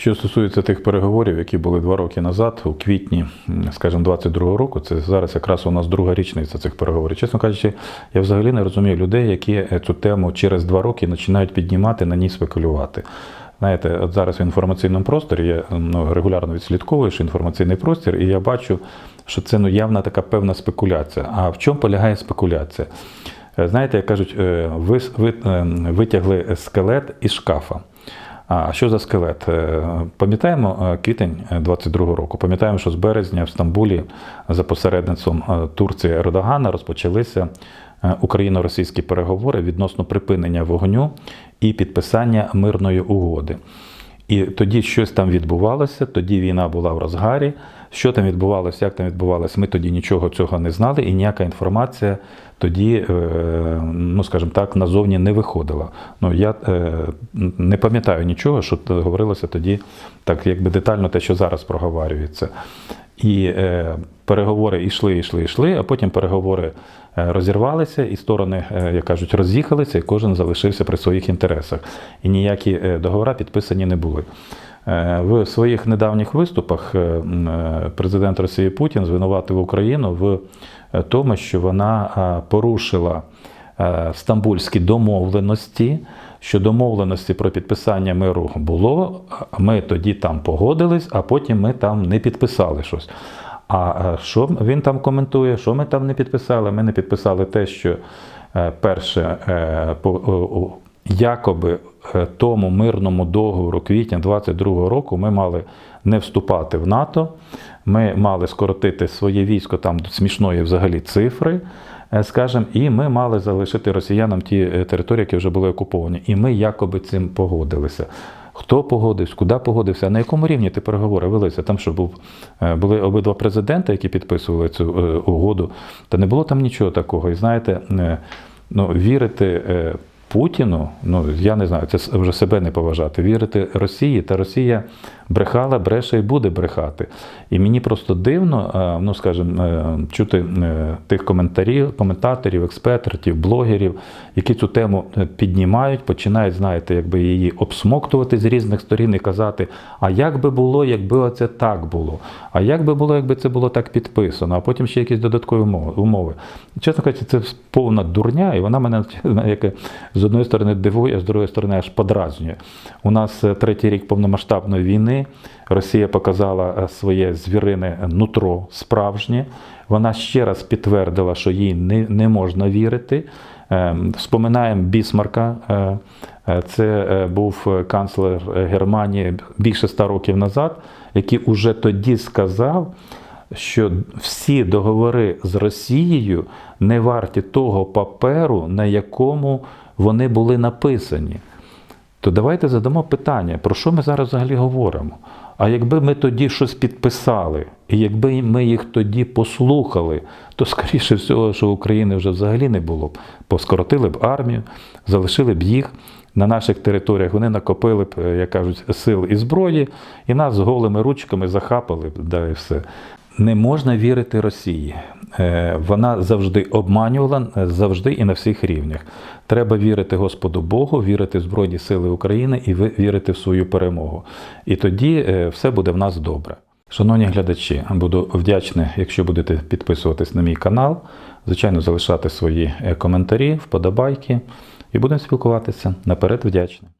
Що стосується тих переговорів, які були два роки назад, у квітні, скажімо, 22-го року, це зараз якраз у нас друга річниця цих переговорів. Чесно кажучи, я взагалі не розумію людей, які е, цю тему через два роки починають піднімати, на ній спекулювати. Знаєте, от зараз в інформаційному просторі я ну, регулярно відслідковуєш інформаційний простір, і я бачу, що це ну, явна така певна спекуляція. А в чому полягає спекуляція? Е, Знаєте, як кажуть, е, ви, ви е, витягли скелет із шкафа. А що за скелет? Е, Пам'ятаємо е, квітень 22-го року. Пам'ятаємо, що з березня в Стамбулі за посередництвом е, Турції Ердогана розпочалися е, україно-російські переговори відносно припинення вогню і підписання мирної угоди. І тоді щось там відбувалося, тоді війна була в розгарі. Що там відбувалося, як там відбувалося, ми тоді нічого цього не знали, і ніяка інформація тоді, е, ну скажімо так, назовні не виходила. Ну я е, не пам'ятаю нічого, що говорилося тоді, так якби детально те, що зараз проговорюється. І е, переговори йшли, йшли, йшли, а потім переговори е, розірвалися, і сторони, е, як кажуть, роз'їхалися, і кожен залишився при своїх інтересах. І ніякі е, договори підписані не були. В своїх недавніх виступах президент Росії Путін звинуватив Україну в тому, що вона порушила стамбульські домовленості. Що домовленості про підписання миру було, ми тоді там погодились, а потім ми там не підписали щось. А е, що він там коментує, що ми там не підписали? Ми не підписали те, що е, перше е, якоби тому мирному договору квітня 22-го року ми мали не вступати в НАТО. Ми мали скоротити своє військо там до смішної взагалі цифри, скажімо, і ми мали залишити росіянам ті е, території, які вже були окуповані. І ми якоби цим погодилися. Хто погодився, куди погодився, на якому рівні ті переговори велися? Там що був, е, були обидва президенти, які підписували цю е, угоду, та не було там нічого такого. І знаєте, е, ну, вірити е, Путіну, ну я не знаю, це вже себе не поважати. Вірити Росії, та Росія брехала, бреше і буде брехати. І мені просто дивно, е, ну скажімо, е, чути е, тих коментарів, коментаторів, експертів, блогерів, які цю тему піднімають, починають, знаєте, якби її обсмоктувати з різних сторін і казати, а як би було, якби оце так було? А як би було, якби це було так підписано, а потім ще якісь додаткові умови. Чесно кажучи, це повна дурня, і вона мене як, з одної сторони дивує, а з другої сторони аж подразнює. У нас е, третій рік повномасштабної війни. Росія показала е, своє звірине нутро справжнє. Вона ще раз підтвердила, що їй не, не можна вірити. Е, Вспоминаємо Бісмарка. е, Це був канцлер Германії більше ста років назад, який уже тоді сказав, що всі договори з Росією не варті того паперу, на якому вони були написані. То давайте задамо питання, про що ми зараз взагалі говоримо? А якби ми тоді щось підписали, і якби ми їх тоді послухали, то скоріше всього, що України вже взагалі не було б. Поскоротили б армію, залишили б їх на наших територіях. Вони накопили б, е, як кажуть, сил і зброї, і нас з голими ручками захапали б, да і все. Не можна вірити Росії. Е, Вона завжди обманювала, е, завжди і на всіх рівнях. Треба вірити Господу Богу, вірити в Збройні Сили України і вірити в свою перемогу. І тоді е, все буде в нас добре. Шановні глядачі, буду вдячний, якщо будете підписуватись на мій канал, звичайно, залишати свої коментарі, вподобайки і будемо спілкуватися. Наперед вдячний.